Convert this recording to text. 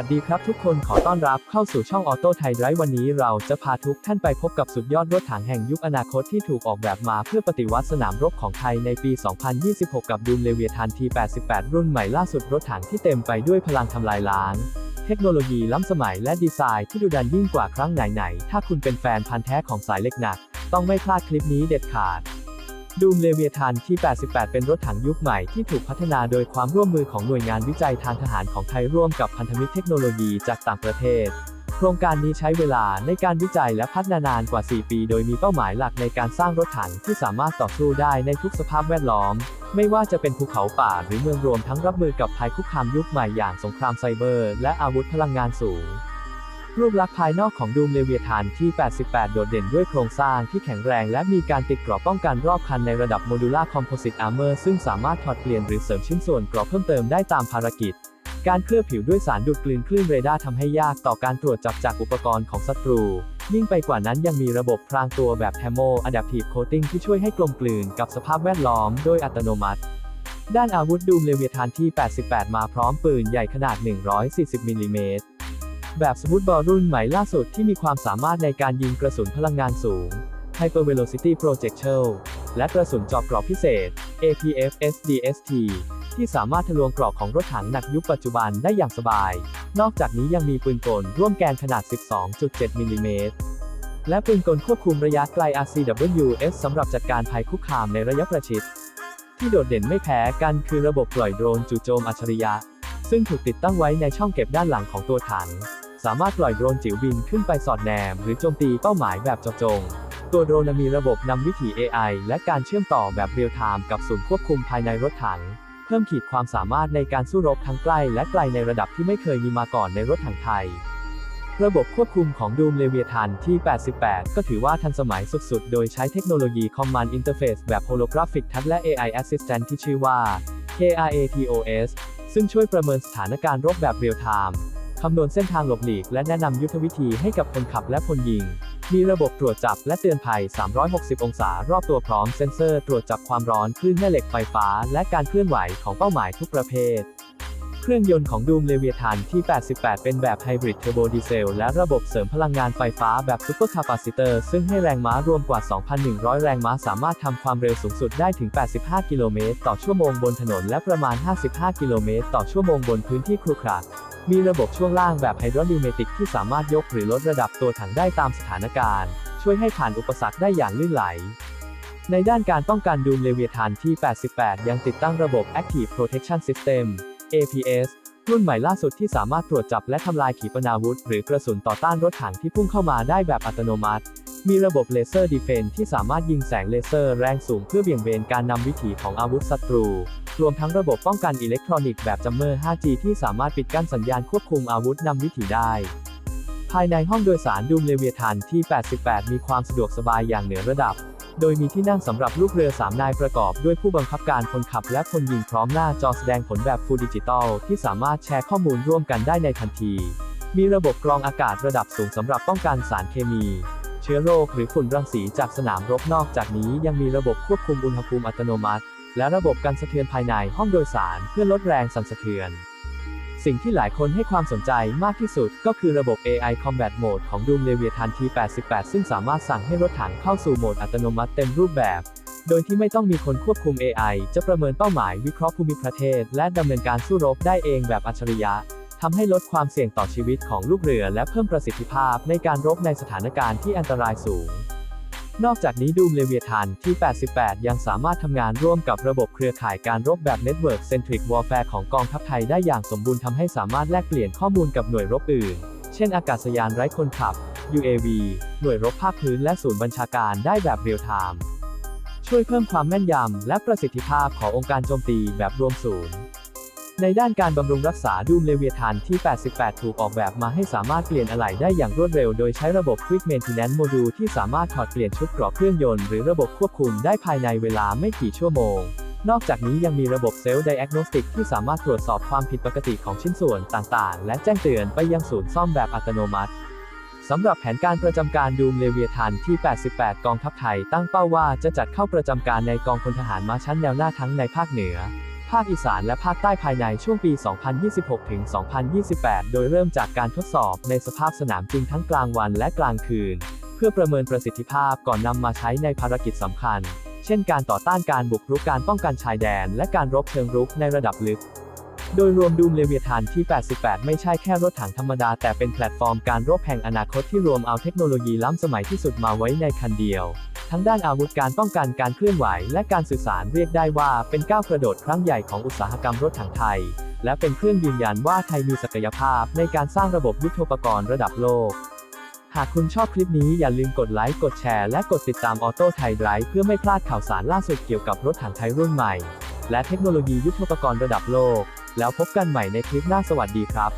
วัสดีครับทุกคนขอต้อนรับเข้าสู่ช่องออโต้ไทยไรวันนี้เราจะพาทุกท่านไปพบกับสุดยอดรถถังแห่งยุคอนาคตที่ถูกออกแบบมาเพื่อปฏิวัติสนามรบของไทยในปี 2026 กับดูมเลเวียทาน T88 รุ่นใหม่ล่าสุดรถถังที่เต็มไปด้วยพลังทำลายล้างเทคโนโลยีล้ำสมัยและดีไซน์ที่ดุดันยิ่งกว่าครั้งไหนๆถ้าคุณเป็นแฟนพันธ์แท้ของสายเล็กหนัก ต้องไม่พลาดคลิปนี้เด็ดขาด ดูมเลเวียทันที่ 88 เป็นรถถังยุคใหม่ที่ถูกพัฒนาโดยความร่วมมือของหน่วยงานวิจัยทางทหารของไทยร่วมกับพันธมิตรเทคโนโลยีจากต่างประเทศ โครงการนี้ใช้เวลาในการวิจัยและพัฒนานานกว่า 4 ปี โดยมีเป้าหมายหลักในการสร้างรถถังที่สามารถต่อสู้ได้ในทุกสภาพแวดล้อม ไม่ว่าจะเป็นภูเขาป่าหรือเมืองรวมทั้งรับมือกับภัยคุกคามยุคใหม่อย่างสงครามไซเบอร์ และอาวุธพลังงานสูง รูปลักษณ์ภายนอกของดูมเลเวียทานที่ 88 โดดเด่นด้วยโครงสร้างที่แข็งแรงและมีการติดกรอบป้องกันรอบคันในระดับโมดูล่าคอมโพสิตอาร์เมอร์ซึ่งสามารถถอดเปลี่ยนหรือเสริมชิ้นส่วนกรอบเพิ่มเติมได้ตามภารกิจ การเคลือบผิวด้วยสารดูดกลืนคลื่นเรดาร์ทำให้ยากต่อการตรวจจับจากอุปกรณ์ของศัตรู ยิ่งไปกว่านั้นยังมีระบบพรางตัวแบบ Thermo Adaptive Coating ที่ช่วยให้กลมกลืนกับสภาพแวดล้อมโดยอัตโนมัติด้านอาวุธดูมเลเวียทานที่ 88 มาพร้อมปืนใหญ่ขนาด 140 มิลลิเมตร แบบสมูทบอลรุ่นใหม่ล่าสุดที่มีความสามารถในการยิงกระสุนพลังงานสูง Hyper Velocity Projectile และกระสุนเจอบกรอบพิเศษ APF SDST ที่สามารถทะลวงกรอบของรถถังหนักยุคปัจจุบันได้อย่างสบาย นอกจากนี้ยังมีปืนกลร่วมแกนขนาด 12.7มิลลิเมตรและปืนกลควบคุมระยะไกล RCWS สำหรับจัดการภัยคุกคามในระยะประชิด ที่โดดเด่นไม่แพ้กันคือระบบปล่อยโดรนจู่โจมอัจฉริยะ ซึ่งถูกติดตั้งไว้ในช่องเก็บด้านหลังของตัวถัง สามารถปล่อยโดรนจิ๋วบินขึ้นไปสอดแนม หรือโจมตีเป้าหมายแบบเจาะจง ตัวโดรนมีระบบนำวิถี AI และการเชื่อมต่อแบบเรียลไทม์กับศูนย์ควบคุมภายในรถถัง เพิ่มขีดความสามารถในการสู้รบทั้งใกล้และไกลในระดับที่ไม่เคยมีมาก่อนในรถถังไทย ระบบควบคุมของดูมเลเวียทันที่ 88 ก็ถือว่าทันสมัยสุดๆ โดยใช้เทคโนโลยี Command Interface แบบ Holographic Touch และ AI Assistant ที่ชื่อว่า KRATOS ซึ่งช่วยประเมินสถานการณ์รบแบบเรียลไทม์ คำนวณเส้นทางหลบหลีกและแนะนำยุทธวิธีให้กับคนขับและพลยิง มีระบบตรวจจับและเตือนภัย 360 องศารอบตัวพร้อมเซ็นเซอร์ตรวจจับความร้อนคลื่นแม่เหล็กไฟฟ้า และการเคลื่อนไหวของเป้าหมายทุกประเภท เครื่องยนต์ของดูมเลเวียทันที่ 88 เป็นแบบไฮบริดเทอร์โบดีเซลและระบบเสริมพลังงานไฟฟ้าแบบซูเปอร์คาปาซิเตอร์ซึ่งให้แรงม้ารวมกว่า 2,100 แรงม้าสามารถทำความเร็วสูงสุดได้ถึง 85 กิโลเมตรต่อชั่วโมงบนถนนและประมาณ 55 กิโลเมตรต่อชั่วโมงบนพื้นที่ครุขระ มีระบบช่วงล่างแบบไฮดรอลิเมติกที่สามารถยกหรือลดระดับตัวถังได้ตามสถานการณ์ ช่วยให้ผ่านอุปสรรคได้อย่างลื่นไหล ในด้านการป้องกันดูมเลเวียทานที่ 88 ยังติดตั้งระบบ Active Protection System APS รุ่นใหม่ล่าสุดที่สามารถตรวจจับและทำลายขีปนาวุธ หรือกระสุนต่อต้านรถถังที่พุ่งเข้ามาได้แบบอัตโนมัติ มีระบบเลเซอร์ดีเฟนที่สามารถยิงแสงเลเซอร์แรงสูงเพื่อเบี่ยงเบนการนำวิถีของอาวุธศัตรู รวมทั้งระบบป้องกันอิเล็กทรอนิกส์แบบจัมเมอร์ 5G ที่สามารถปิดกั้นสัญญาณควบคุมอาวุธนำวิถีได้ ภายในห้องโดยสารดูมเลเวียทันที่ 88 มีความสะดวกสบายอย่างเหนือระดับ โดยมีที่นั่งสำหรับลูกเรือ3นายประกอบด้วยผู้บังคับการคนขับและคนยิงพร้อมหน้าจอแสดงผลแบบฟูลดิจิตอลที่สามารถแชร์ข้อมูลร่วมกันได้ในทันที มีระบบกรองอากาศระดับสูงสำหรับป้องกันสารเคมีเชื้อโรคหรือฝุ่นรังสีจากสนามรบนอกจากนี้ยังมีระบบควบคุมอุณหภูมิอัตโนมัติ และระบบกันสะเทือนภายในห้องโดยสารเพื่อลดแรงสั่นสะเทือน สิ่งที่หลายคนให้ความสนใจมากที่สุดก็คือระบบ AI Combat Mode ของ Doom Leviathan T88 ซึ่งสามารถสั่งให้รถถังเข้าสู่โหมดอัตโนมัติเต็มรูปแบบ โดยที่ไม่ต้องมีคนควบคุม AI จะประเมินเป้าหมายวิเคราะห์ภูมิประเทศ และดำเนินการสู้รบได้เองแบบอัจฉริยะทำให้ลดความเสี่ยงต่อชีวิตของลูกเรือ และเพิ่มประสิทธิภาพในการรบในสถานการณ์ที่อันตรายสูง นอกจากนี้ดูมเลเวียทันที่ 88 ยังสามารถทำงานร่วมกับระบบเครือข่ายการรบแบบ Network Centric Warfare ของกองทัพไทยได้อย่างสมบูรณ์ทำให้สามารถแลกเปลี่ยนข้อมูลกับหน่วยรบอื่น เช่นอากาศยานไร้คนขับ UAV หน่วยรบภาคพื้นและศูนย์บัญชาการได้แบบเรียลไทม์ช่วยเพิ่มความแม่นยำและประสิทธิภาพขององค์การโจมตีแบบรวมศูนย์ ในด้านการบำรุงรักษาดูมเลเวียทันที่ 88 ถูกออกแบบมาให้สามารถเปลี่ยนอะไหล่ได้อย่างรวดเร็ว โดยใช้ระบบ Quick Maintenance Module ที่สามารถถอดเปลี่ยนชุดเกราะเครื่องยนต์หรือระบบควบคุมได้ภายในเวลาไม่กี่ชั่วโมง นอกจากนี้ยังมีระบบเซลล์ Diagnostic ที่สามารถตรวจสอบความผิดปกติของชิ้นส่วนต่างๆ และแจ้งเตือนไปยังศูนย์ซ่อมแบบอัตโนมัติสำหรับแผนการประจำการดูมเลเวียทันที่ 88 กองทัพไทยตั้งเป้าว่าจะจัดเข้าประจำการในกองพลทหารม้าชั้นแนวหน้าทั้งในภาคเหนือ ภาคอีสานและภาคใต้ภายในช่วงปี 2026 ถึง 2028 โดยเริ่มจากการทดสอบในสภาพสนามจริงทั้งกลางวันและกลางคืน เพื่อประเมินประสิทธิภาพก่อนนำมาใช้ในภารกิจสำคัญ เช่นการต่อต้านการบุกรุกการป้องกันชายแดน และการรบเชิงรุกในระดับลึก โดยรวมดูมเลเวียทานที่ 88 ไม่ใช่แค่รถถังธรรมดา แต่เป็นแพลตฟอร์มการรบแห่งอนาคตที่รวมเอาเทคโนโลยีล้ำสมัยที่สุดมาไว้ในคันเดียว ทั้งด้านอาวุธการป้องกันการเคลื่อนไหว และการสื่อสารเรียกได้ว่าเป็นก้าวกระโดดครั้งใหญ่ของอุตสาหกรรมรถถังไทย และเป็นเครื่องยืนยันว่าไทยมีศักยภาพในการสร้างระบบยุทโธปกรณ์ระดับโลก หากคุณชอบคลิปนี้อย่าลืมกดไลค์กดแชร์และกดติดตามออโต้ไทยไดรฟ์เพื่อไม่พลาดข่าวสารล่าสุดเกี่ยวกับรถถังไทยรุ่นใหม่ และเทคโนโลยียุทโธปกรณ์ระดับโลก แล้วพบกันใหม่ในคลิปหน้าสวัสดีครับ